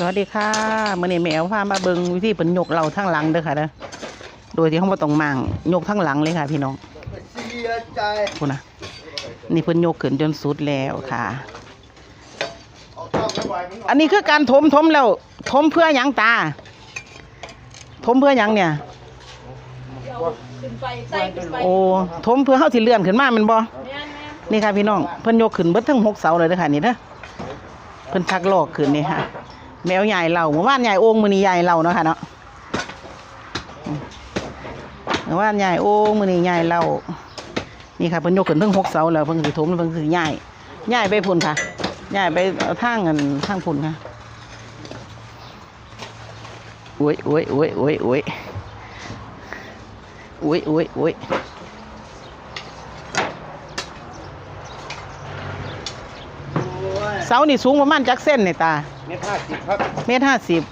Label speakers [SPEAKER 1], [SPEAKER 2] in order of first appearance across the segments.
[SPEAKER 1] สวัสดีค่ะมื่อนี้แมวพามาเบิงวิธีเพิ่นยกเราทั้งหลังเด้อค่ะเด้อโดยที่เขาบ่ต้องมั่งยกทั้งหลังเลยค่ะ พี่น้อง
[SPEAKER 2] เสียใจ
[SPEAKER 1] พูดนะนี่เพิ่นยกขึ้นจนสุดแล้วค่ะ
[SPEAKER 2] เอาเข้าไม่ไหวมึง
[SPEAKER 1] อันนี้คือการถมถมแล้วถมเพื่อหยังตา ถมเพื่อหยังเนี่ย
[SPEAKER 3] ขึ้นไปไต่ขึ้นไป
[SPEAKER 1] โอ้ถมเพื่อเฮาสิเลื่อนขึ้นมาแม่นบ่
[SPEAKER 3] แม่นแม่น
[SPEAKER 1] นี่ค่ะพี่น้องเพิ่นยกขึ้นเบิดทั้งหกเสาเลยเด้อค่ะนี่เด้อเพิ่นชักลอกขึ้นนี่ค่ะ แมวใหญ่เหล่าเมื่อวานใหญ่โอ่งมือนี้ใหญ่เหล่าเนาะค่ะเนาะอืมเมื่อวานใหญ่โอ่งมือนี้ใหญ่เหล่านี่ค่ะเพิ่นยกขึ้นทั้งหกเสาแล้วเพิ่นสิถมเพิ่นสิใหญ่ใหญ่ไปพุ่นค่ะใหญ่ไปเอาทางกันทางพุ่นค่ะโอ้ยโอ้ยโอ้ยโอ้ยโอ้ยโอ้ยโอ้ยโอ้ยเสานี่สูงประมาณจักเส้นนี่ตา
[SPEAKER 2] เมตรห้าสิบครับ
[SPEAKER 1] เมตรห้าสิบ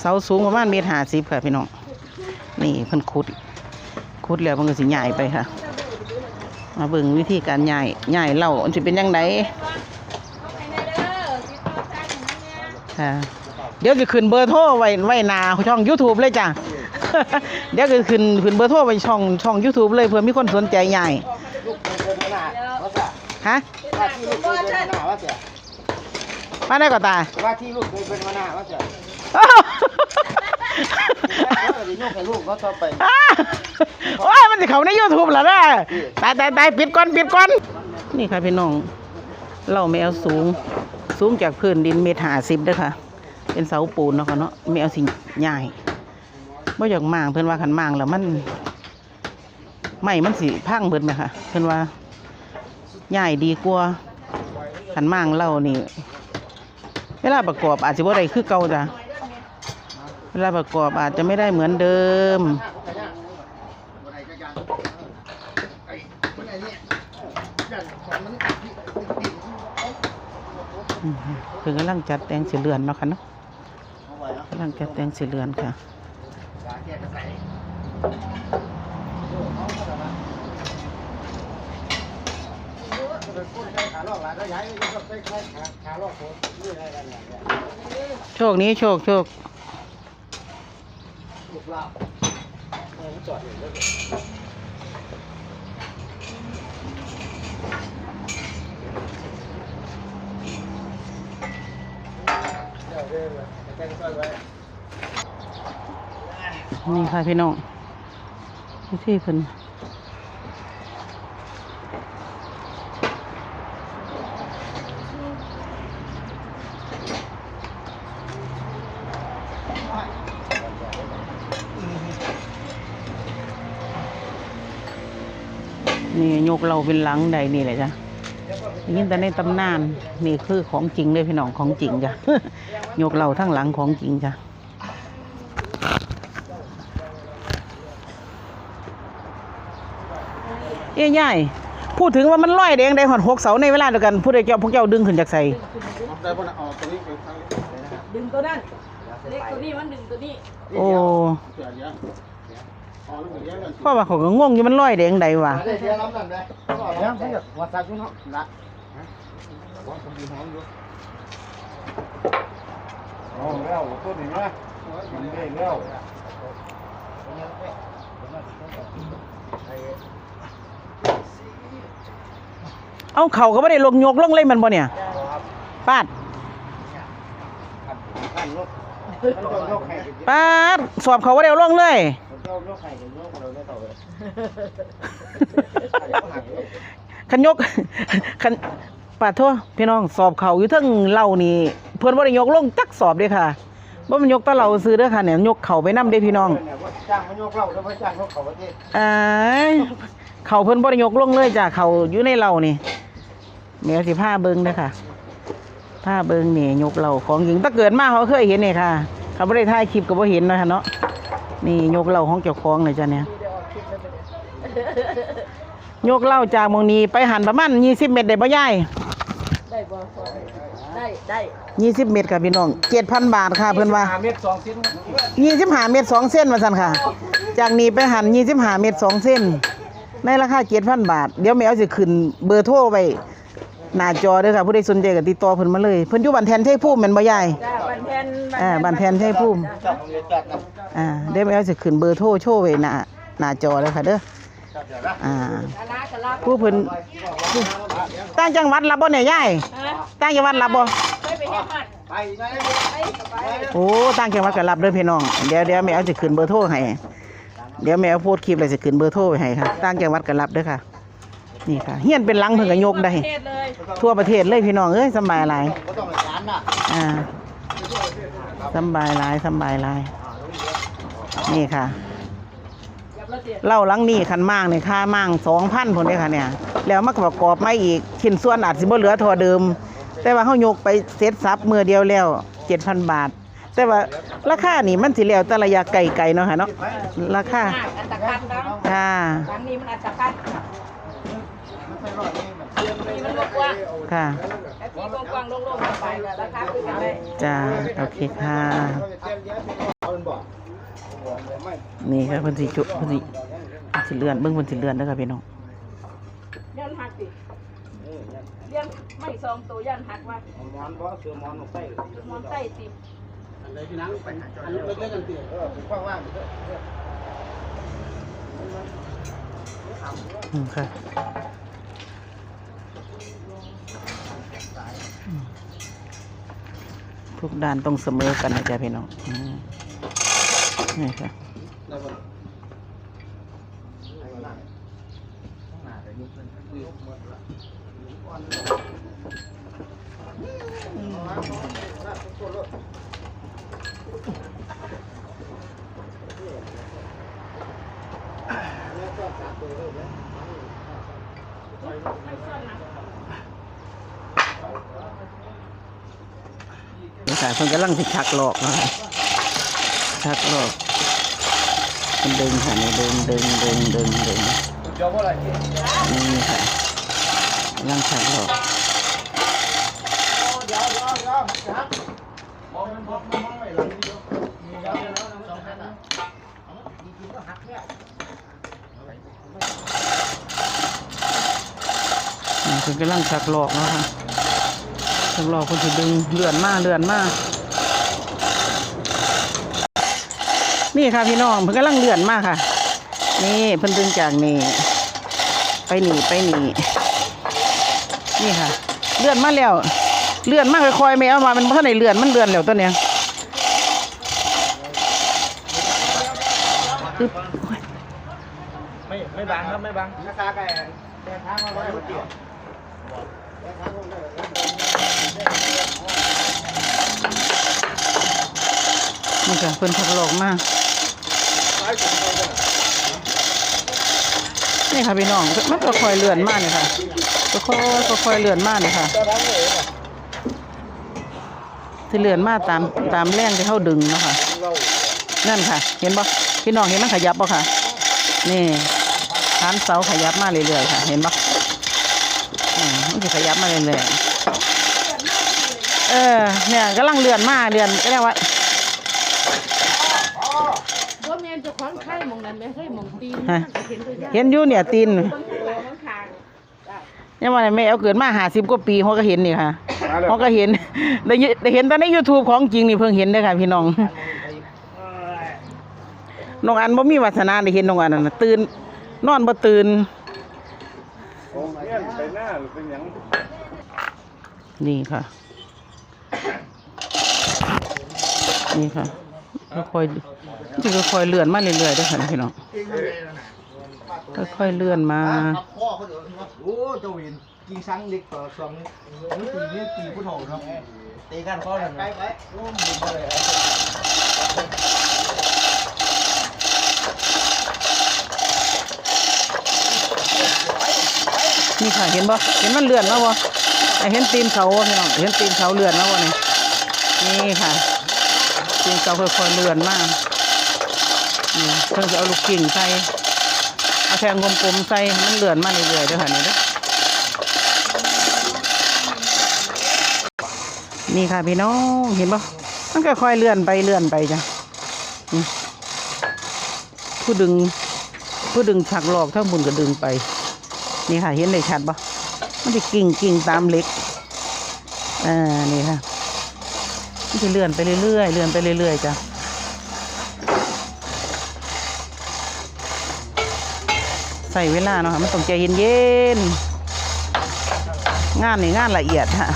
[SPEAKER 1] เสาสูงประมาณเมตรห้าสิบค่ะพี่น้องนี่เพิ่นขุดขุดแล้วมันก็สิใหญ่ไปค่ะ มาเบิ่งวิธีการใหญ่ใหญ่เล่ามันสิเป็นยังไงค่ะเดี๋ยวจะขึ้นเบอร์โทรไว้ไว้หนาช่อง YouTube เลยจ้ะ เดี๋ยวจะขึ้นขึ้นเบอร์โทรไว้ช่องช่อง YouTube เลยเพื่อมีคนสนใจใหญ่ ฮะ
[SPEAKER 2] ว่าที่ลูกเคยเป็นหัวหน้าว่าจะ
[SPEAKER 1] มาได้ก็ตา
[SPEAKER 2] ว่าที่ลูกเคยเป็นหัวหน้าว่าจะแล้วจะยกให้ลูกเขาต่อไป
[SPEAKER 1] อ้าโอ้ยมันจะเข้าใน YouTube แล้วนะตายตายตายปิดก่อนปิดก่อนนี่ค่ะพี่น้องเราไม่เอาสูง สูงจากพื้นดินเมตรห้าสิบเด้อค่ะ เป็นเสาปูนเนาะค่ะเนาะไม่เอาสิ่งใหญ่บ่อยากมางเพิ่นว่าขันมางแล้วมันไม่มันสิพังเบิดไหมค่ะ เพิ่นว่า ใหญ่ดีกว่าขันมางเรานี่ เวลาประกอบอาจจะบ่าอะได้คือเก่าจ้ะเวลาประกอบอาจจะไม่ได้เหมือนเดิมอืมเพิ่นกำลังจัดแต่งสีเรือนเนาะค่ะเนาะกำลังจัดแต่งสีเรือนค่ะ โชคนี้โชคโชคนี่ค่ะพี่น้องวิธีเพิ่น กเราเป็นหลังใดนี่แหละจ้ะได้ยินแต่ในตำนานนี่คือของจริงเลยพี่น้องของจริงจ้ะยกเราทั้งหลังของจริงจ้ะเอ้ยยายพูดถึงว่ามันลอยแดงได้หอดหกเสาในเวลาเดียวกันผู้ใดเจ้าพวกเจ้าดึงขึ้นจากใส่
[SPEAKER 2] ได้ปะนะเอาตัวนี้ไปทางนี้
[SPEAKER 3] ดึงตัวนั้นเล็กตัวนี้มันดึงตัวนี้
[SPEAKER 1] โอ้ พราะว่าเขาก็งงอยู่มันลอยแดง
[SPEAKER 2] ไงวะเอา
[SPEAKER 1] เข่าก็ไม่ได้ลงยกลงเล่นมันบ่เนี่ยปาดปาดสอบเขาก็ได้ลงเลย
[SPEAKER 2] มันต้องยกให้ถึงยกเราได้ต่อเลย
[SPEAKER 1] คันยกคันปาดโทษพี่น้องสอบเขาอยู่เทั้งเหล่านี่เพื่อนว่าได้ยกลงจักสอบเด้อค่ะว่ามันยกแตะเราซื้อเด้อค่ะเนี่ยยกเขาไปนํเด้อพี่น้อง
[SPEAKER 2] จ้างมันยกเราแล้วไม่จ้างเขาเขาประเทศ
[SPEAKER 1] อ้ายเขาเพิ่นบ่ได้ยกลงเลยจ้ะเขาอยู่ในเรานี่แมวสิผ้าเบิงเด้อค่ะผ้าเบิงนี่ยกเราของหญิงถ้าเกิดมาเขาเคยเห็นนี่ค่ะเขาบ่ได้ถ่ายคลิปก็บ่เห็นเนาะค่ะเนาะ นี่ยกเราของเจ้าของเลยจ้ะเนี่ยยกเราจากหมองนี้ไปหันประมาณ20เมตรได้บ่ยาย
[SPEAKER 3] ได้บ่พอได้ได้
[SPEAKER 1] 20เมตรค่ะพี่น้อง7,000บาทค่ะเพิ่นว่า
[SPEAKER 2] ห้าเมตรสองเซน
[SPEAKER 1] 25เมตร2เส้นว่าซั่นค่ะ จากนี้ไปหัน25เมตร2เส้น ในราคา7,000บาท เดี๋ยวแมวสิขึ้นเบอร์โทรไว้ หน้าจอเด้อค่ะผู้ใดสนใจก็ติดต่อเพิ่นมาเลยเพิ่นอยู่บ้านแทนชัยภูมิแม่นบ่ยาย
[SPEAKER 3] จ้าบันแทน
[SPEAKER 1] อ่าบ้านแทนชัยภูมิ
[SPEAKER 2] จับโรงเรียนจัดนะ
[SPEAKER 1] อ่าเดี๋ยวแม่สิขึ้นเบอร์โทรโชว์ไว้หน้าหน้าจอเลยค่ะเด้อ
[SPEAKER 2] จับเดี๋ยวนะ
[SPEAKER 1] อ่า
[SPEAKER 3] คณะกะลา
[SPEAKER 1] ผู้เพิ่นต่างจังหวัดรับบ่เนี่ยยาย
[SPEAKER 3] ฮะ
[SPEAKER 1] ต่างจังหวัดรับบ่
[SPEAKER 3] เคยไปเฮ็ดมัด
[SPEAKER 2] ไปไหน
[SPEAKER 3] ไปกับไป
[SPEAKER 1] โอ้ต่างจังหวัดก็รับเด้อพี่น้องเดี๋ยวเดี๋ยวแม่เอาสิขึ้นเบอร์โทรให้เดี๋ยวแม่เอาโพสต์คลิปแล้วสิขึ้นเบอร์โทรไว้ให้ค่ะต่างจังหวัดก็รับเด้อค่ะ นี่ค่ะเฮียนเป็นหลังเพิ่นก็ยกได้
[SPEAKER 3] ประเทศเลย
[SPEAKER 1] ทั่วประเทศเลยพี่น้องเอ้ยสำบายหลาย
[SPEAKER 2] ก็ต้องไปร้านน่ะ
[SPEAKER 1] อ่าสำบายหลายสำบายหลาย นี่ค่ะ
[SPEAKER 3] ยับละเจ็ด
[SPEAKER 1] เหล่าหลังนี้คันมั่งเนี่ยค่ามั่งสองพันคนเด้อค่ะเนี่ย แล้วมาประกอบไม่อีกชิ้นส่วนอาจสิบ่เหลือเท่าเดิม แต่ว่าเฮายกไปเซ็ตซับมือเดียวแล้วเจ็ดพันบาท แต่ว่าราคานี่มันสิแล้วแต่ระยะไกลๆเนาะค่ะเนาะราคา
[SPEAKER 3] อะอัตคัดดัง
[SPEAKER 1] ค่ะ
[SPEAKER 3] ดังนี้มันอัตคัด
[SPEAKER 2] ไม่ใช่รอดนี่แบบเตรียมเลย
[SPEAKER 3] นี่มันกว้าง
[SPEAKER 1] ค่ะ
[SPEAKER 3] ๆแต่ที่กว้างๆโล่งๆไปก็ราคาคือกันได้
[SPEAKER 1] จ้า โอเคค่ะ
[SPEAKER 2] เขาจะเตรียมเยอะเอาเป็นบ่อไม่
[SPEAKER 1] นี่ค่ะเพิ่นสิจุเพิ่นสิเพิ่นสิเลื่อนเบิ่งเพิ่นสิเลื่อนเด้อค่ะพี่น้อง
[SPEAKER 3] ยันหักดิยันไม่ซองตัวยันหักว่า
[SPEAKER 2] หมอนบ่เสือหมอนใส่
[SPEAKER 3] มอนใต้ติ
[SPEAKER 2] อะไรพี่นังไปอันเล็กๆกันเตี้ยเออผมว่างๆ
[SPEAKER 1] อืมค่ะอืม ทุกด้านต้องเสมอกันนะจ๊ะพี่น้องอืมนี่ค่ะ นี่ค่ะเพิ่นกำลังสิชักหลอกนะคะชักหลอกมันดึงค่ะนี่ดึงดึงดึงดึงดึงนี่ค่ะกำลังชักหลอก
[SPEAKER 2] มันมองมองไม่หลังเดียวมีแล้วแล้วสองพันอะมีกินกำ
[SPEAKER 1] ลังชักหลอกแล้วค่ะ ชักหลอกเพิ่ดึงเลื่อนมาเลื่อนมานี่ค่ะพี่น้องเพิ่นกำลังเลื่อนมากค่ะ นี่เพิ่นดึงจากนี่ไปหนีไปหนีนี่ค่ะ เลื่อนมาแล้ว เลื่อนมากค่อยๆไม่เอามามันบ่ทันได้เลื่อนมันเลื่อนแล้วตัวเนี้ยอึ๊บ
[SPEAKER 2] ไม่ไม่บังครับไม่บังราคาไก่แต่ทางมาร้อยกว่าเจี๋ยแต่ทางคงได้
[SPEAKER 1] นี่ค่ะเพิ่นทักหลอกมา
[SPEAKER 2] ซ้ายสุดไปเลย
[SPEAKER 1] นี่ค่ะพี่น้องมันก็ค่อยเลื่อนมากเนี่ยค่ะก็ค่อยก็ค่อยเลื่อนมากเนี่ยค่ะ
[SPEAKER 2] ที่เลื่
[SPEAKER 1] อนมากตามตามแรงที่เขาดึงเนาะค่ะนั่นค่ะ เห็นบ่พี่น้องเห็นมันขยับบ่ค่ะ นี่ฐานเสาขยับมาเรื่อยๆค่ะ เห็นบ่อืมมันจะขยับมาเรื่อยๆเออเนี่ยกำลังเลื่อนมาเลื่อนก็เรียกว่า
[SPEAKER 3] ว่าแม่ จะคล้องไข่มองนั้นไม่เคยมองตีน
[SPEAKER 1] ฮะ
[SPEAKER 3] เห็นตัวอย่าง
[SPEAKER 1] เห็นอยู่เนี่ยตีน
[SPEAKER 3] คนข้างหลังมันคาง
[SPEAKER 1] ยังว่าแม่เอาเกิดมาหาสิบกว่าปีเขาก็เห็นนี่ค่ะเขาก็เห็นได้ยิได้เห็นแต่ใน YouTube ของจริงนี่เพิ่งเห็นได้อค่ะพี่น้องน้องอันบ่มีวาสนาได้เห็นน้องอันนั่นน่ะตื่นนอนบ่ตื่น
[SPEAKER 2] เนี่ยไปหน้าเป็นอย่าง
[SPEAKER 1] นี่ค่ะ นี่ค่ะ ค่อยๆที่ค่อยๆเลื่อนมาเรื่อยๆเด้อค่ะพี่น้องค่อยๆเลื่อนมา
[SPEAKER 2] พ่อเขาเดี๋ยวโอ้เจ้าวินกีสังเล็กต่อสองนี่ตีนี่ตีผู้ถงครับตีกันข้อหนึ่งไปไปโอ้มึงเลย
[SPEAKER 1] นี่ค่ะเห็นบ่เห็นมันเลื่อนมาบ่แต่เห็นตีนเขาบ่พี่น้องเห็นตีนเขาเลื่อนมาบ่นี่นี่ค่ะ ตีนเขาค่อยๆเลื่อนมากนี่เพิ่งจะเอาลูกกิ่งใส่เอาแทงกลมๆใส่มันเลื่อนมาเรื่อยๆเด้อค่ะนี่เด้อนี่ค่ะพี่น้องเห็นบ่มันก็ค่อยเลื่อนไปเลื่อนไปจ้ะผู้ดึงผู้ดึงฉักหลอกทั้งบุญก็ดึงไป นี่ค่ะเห็นได้ชัดบ่มันจะกิ่งกิ่งตามเล็กอ่านี่ค่ะ มันจะเลื่อนไปเรื่อยๆเลื่อนไปเรื่อยๆจ้ะใส่เวลาเนาะค่ะมันต้องใจเย็นๆงานนี่งานละเอียดค่ะ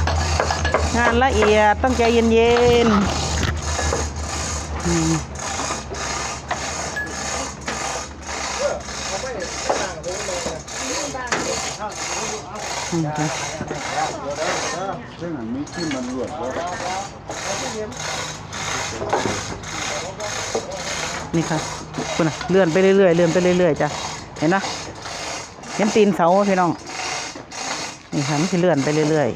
[SPEAKER 1] งานละเอียดต้องใจเย็นๆอืมอืมค่ะ
[SPEAKER 4] เรื่องอันนี้ขึ้นมันรวดแล้ว
[SPEAKER 1] นี่ค่ะคุณน่ะเลื่อนไปเรื่อยๆเลื่อนไปเรื่อยๆจ้ะเห็นนะเห็นตีนเสาไหมพี่น้องนี่ค่ะมันจะเลื่อนไปเรื่อย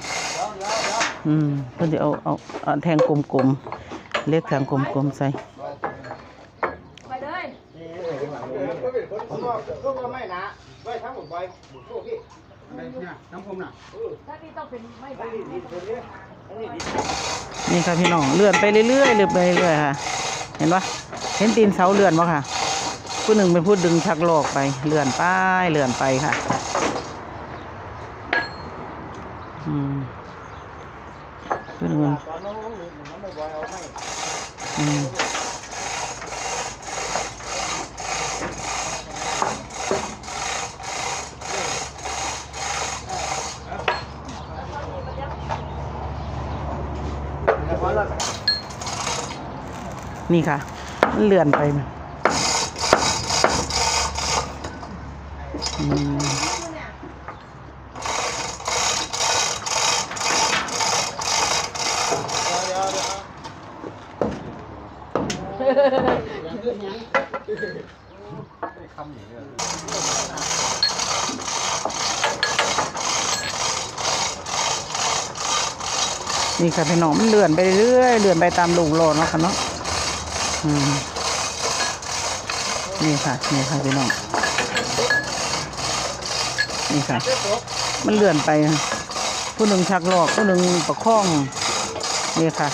[SPEAKER 1] ๆอืมเพิ่นจะเอาเอาเอาแทงกลมๆเล็กแทงกลมๆใส่
[SPEAKER 3] ไปเลย
[SPEAKER 2] ก็ไม่นะไว้ทั้งหมดไปพวกพี่
[SPEAKER 4] น้ำผมน่ะ
[SPEAKER 3] ถ้านี่ต้องเป็นไม่บาง
[SPEAKER 1] นี่ครับพี่น้องเลื่อนไปเรื่อยๆเลื่อนไปเรื่อยๆค่ะ เห็นปะเห็นตีนเสาเลื่อนปะค่ะ ผู้หนึ่งเป็นผู้ดึงชักลอกไปเลื่อนไปเลื่อนไปค่ะอืมผู้หนึ่ง
[SPEAKER 2] อืมบอยเอาไม่
[SPEAKER 1] อืม
[SPEAKER 2] แต่พอแล้ว
[SPEAKER 1] นี่ค่ะมันเลื่อนไปนนี่ค่ะพี่น้องมันเลื่อนไปเรื่อยเลื่อนไปตามลุงโลเนาะค่ะเนาะ นี่ค่ะ นี่ค่ะพี่น้อง นี่ค่ะ มันเลื่อนไปค่ะผู้หนึ่งชักลอก ผู้หนึ่งประคอง นี่ค่ะ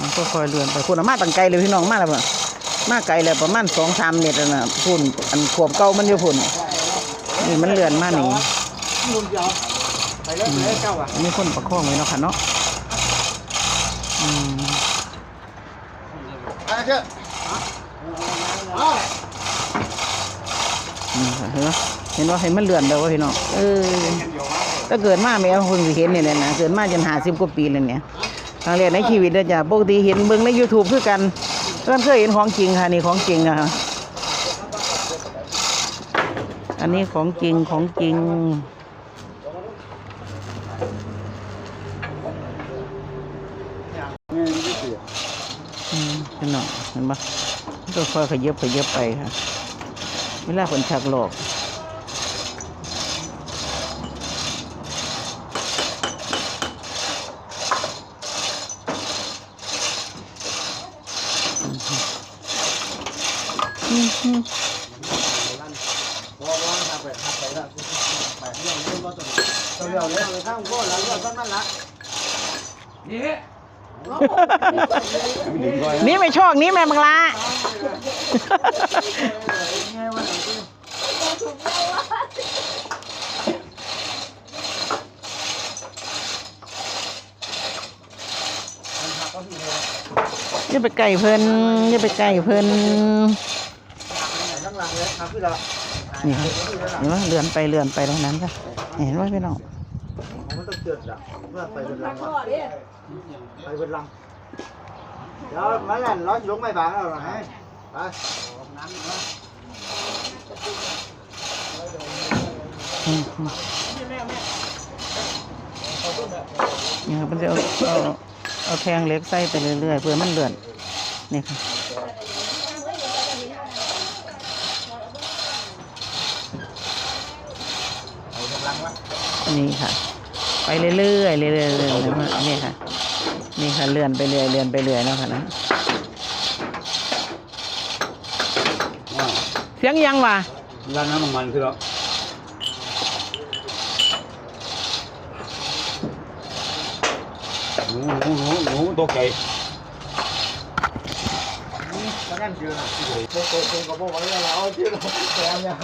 [SPEAKER 1] มันก็คอยเลื่อนไปคุณอามาตั้งไกลเลยพี่น้องมาแล้วบ่มาไกลแล้วประมาณสองสามเมตรแล้วนะพุ่นอันขวบเก่ามันอยู่พุ่นนี่มันเลื่อนมาหนี
[SPEAKER 2] นุ่นเดียวไปเลยไปเลยเจ้าอะ
[SPEAKER 1] มีคนประคองไว้เนาะค่ะเนาะอืม
[SPEAKER 2] ไปเถอะอ๋อ
[SPEAKER 1] นี่ค่ะเห็นไหมเห็นว่าเห็นมันเลื่อนเด้อว่าพี่น้องเออถ้าเกิดมาแม่เพิ่งสิเห็นนี่แหละนะเกิดมาจนหาสิบกว่าปีแล้วเนี่ยครั้งแรกในชีวิตเลยจ้ะปกติเห็นเบิ่งใน YouTube คือกันเพิ่นเคยเห็นของจริงค่ะนี่ของจริงอะค่ะอันนี้ของจริงของจริง
[SPEAKER 4] แม่นี่ไม่เสีย
[SPEAKER 1] อืมพี่น้องเห็น ปะมันก็ค่อยขยับขยับไปค่ะเวลาคนชักหลอกอืมอืม
[SPEAKER 2] พอว่าทำไปทำไปแล้วไปเรื่อง นแล้วเรื่องต้นนั่นละ
[SPEAKER 4] ไม่ถึงร้อย
[SPEAKER 1] นี่ไม่ชอกนี่แม่บังลา
[SPEAKER 2] ไงวันไหนที่
[SPEAKER 1] อย่าไปไก่เพิ่นอย่าไปไก่เพิ่น
[SPEAKER 2] ข้างหลังเลยครับ
[SPEAKER 1] นี่ค่ะเห็นว่าเลื่อนไปเลื่อนไปตรงนั้นค่ะเห็นว่าพี่น้อง
[SPEAKER 2] เกิดอะเมื่อไปเป็นลัง
[SPEAKER 3] พ่อดิ
[SPEAKER 2] ไปเป็นลังเดี๋ยวมาแล้วร้อนยกไม่บางแล้วหรอฮะไป
[SPEAKER 1] อืมอืมนี่ค่ะมันจะเอาเอาเอาแทงเล็กใส่ไปเรื่อยๆเพื่อมันเลื่อนนี่ค่ะนี่ค่ะ ไปเรื่อยๆเรื่อยๆเรื่อยๆนี่ค่ะ นี่ค่ะเลื่อนไปเรื่อยเลื่อนไปเรื่อยเนาะค่ะนะเสียงยังวะ
[SPEAKER 4] ร้านน้ำมันคือแล้วหนูหนูหนูหนูตัวไก่
[SPEAKER 2] แล้วกันเจอนโตโตโตกับพวกเราเอาเจอเราแซมเนี่ย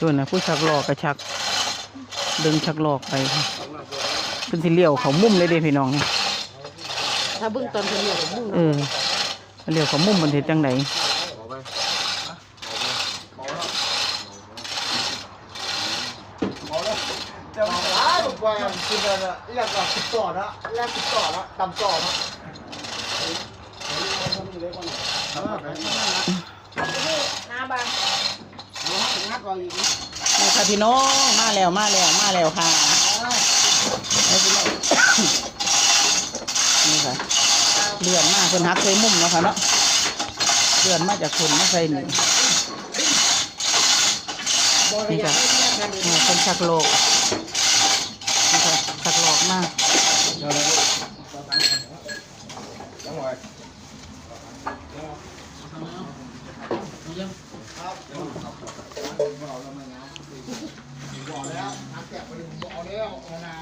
[SPEAKER 1] ส่วนนะผู้ชักหลอกกระชัก ดึงชักลอกไปค่ะเป็นสิเลี้ยวเขามุมเลยเด้พี่น้องนี่
[SPEAKER 3] ถ้าเบิ่งตอนเพิ่นเรียกมุ่ง
[SPEAKER 1] เออเลี้ยวเขามุมมันเห็นจังไหน
[SPEAKER 2] จะมาหาลูกว่ากินอะไรเรียกว่าติดต่อนะเรียกติดต่อนะตำต่อนะ
[SPEAKER 3] หน้าบาง
[SPEAKER 1] นี่ ค่ะพี่น้องมาแล้วมาแล้วมาแล้วค่ะนี่ค่ะเลื่อนมาเพิ่นหักใส่มุมเนาะค่ะเนาะเลื่อนมาจากคนไมาใส่หนี่งนี่ค่ะนี่คนชักโลกนี่ค่ะชักโลกมาก
[SPEAKER 2] บอกแล้ว นักแกะไปบอกแล้วนะ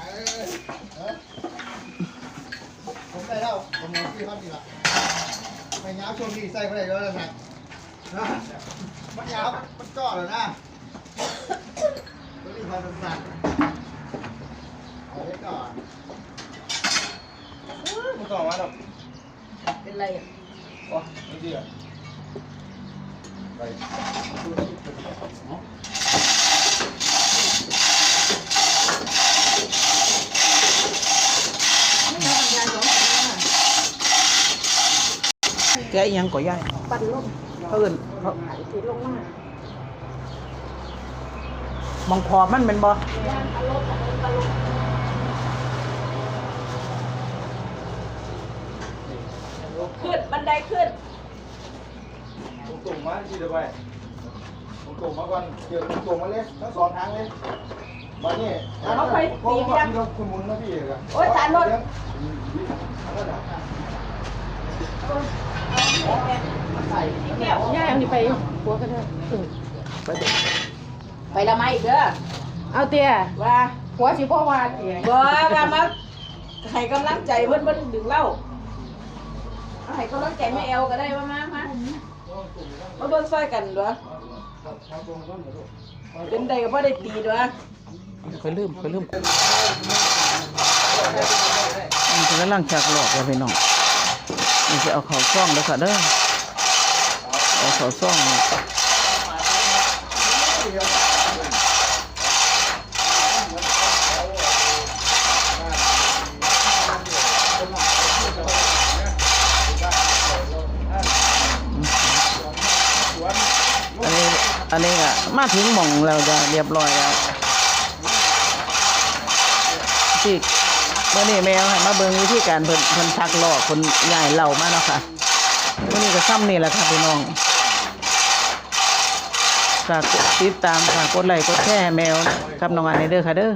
[SPEAKER 2] ผมได้แล้วผมมองที่เขาดีละไม่ยาวช่วงนี้ใส่ไปได้แล้วนะนะมันยาวมันจ่อเลยนะตัวนี้พอสั่นๆเอาไว้ก่อนมันต่อมาหรอก
[SPEAKER 3] เป็นไรอะ
[SPEAKER 2] โอ้ไม่ดีอะไป
[SPEAKER 3] ไม่ทำงานสองคนนะ
[SPEAKER 1] แกะอิหยังก่อย่าย
[SPEAKER 3] ปั่นลม
[SPEAKER 1] เขาเอิ้นเขา
[SPEAKER 3] หายสิลงมาม
[SPEAKER 1] องคอมันเป็นบ่
[SPEAKER 3] ย่านอารมณ์อารมณ์อารมณ์ขึ้นบันไดขึ้น
[SPEAKER 2] ตรงๆมาที่เดียวไปตรงๆมาก่อนเดี๋ยวตรงๆมาเลยทั้งสองทางเลยมาเนี่ยเขาบอกที่เราคุณมุนนะพี่เหรอ
[SPEAKER 3] โอ๊ยตายรถ
[SPEAKER 2] ใส่
[SPEAKER 3] แก้ว ย่าอันนี้ไปหัวกันเถอะไปไปละไมอีกเด้อ
[SPEAKER 5] เอาเตี้ย
[SPEAKER 3] ว่า
[SPEAKER 5] หัวสิพ่อว่าเตี้ย
[SPEAKER 3] บ่ว่ามาให้กำลังใจเพิ่นเพิ่นดึงเล่าเอาให้กำลังใจแม่แอลก็ได้ว่ามามามาเบิ่งซอยกันเด้อเป็นใดก็บ่ได้ตีเด้อ
[SPEAKER 1] เคยลืมเคยลืมมันจะกำลังชักหลอกแล้วพี่น้อง นี่จะเอาเขาซ่องแล้วค่ะเด้อเอาเขาซ่องอันนี้อันนี้ก็มาถึงหม่องแล้วจะเรียบร้อยแล้วที่ เมื่อนี้แมวมาเบิ่งวิธีการเพิ่นเพิ่นชักหลอกเพิ่นใหญ่เหล่ามาเนาะค่ะเมื่อนี้ก็ซ้ำนี่แหละค่ะพี่น้องฝากติดตามฝากกดไลค์กดแชร์แมวกับน้องอันในเด้อค่ะเด้อ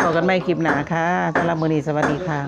[SPEAKER 1] พบกันใหม่คลิปหน้าค่ะสำหรับมื้อนี้สวัสดีค่ะ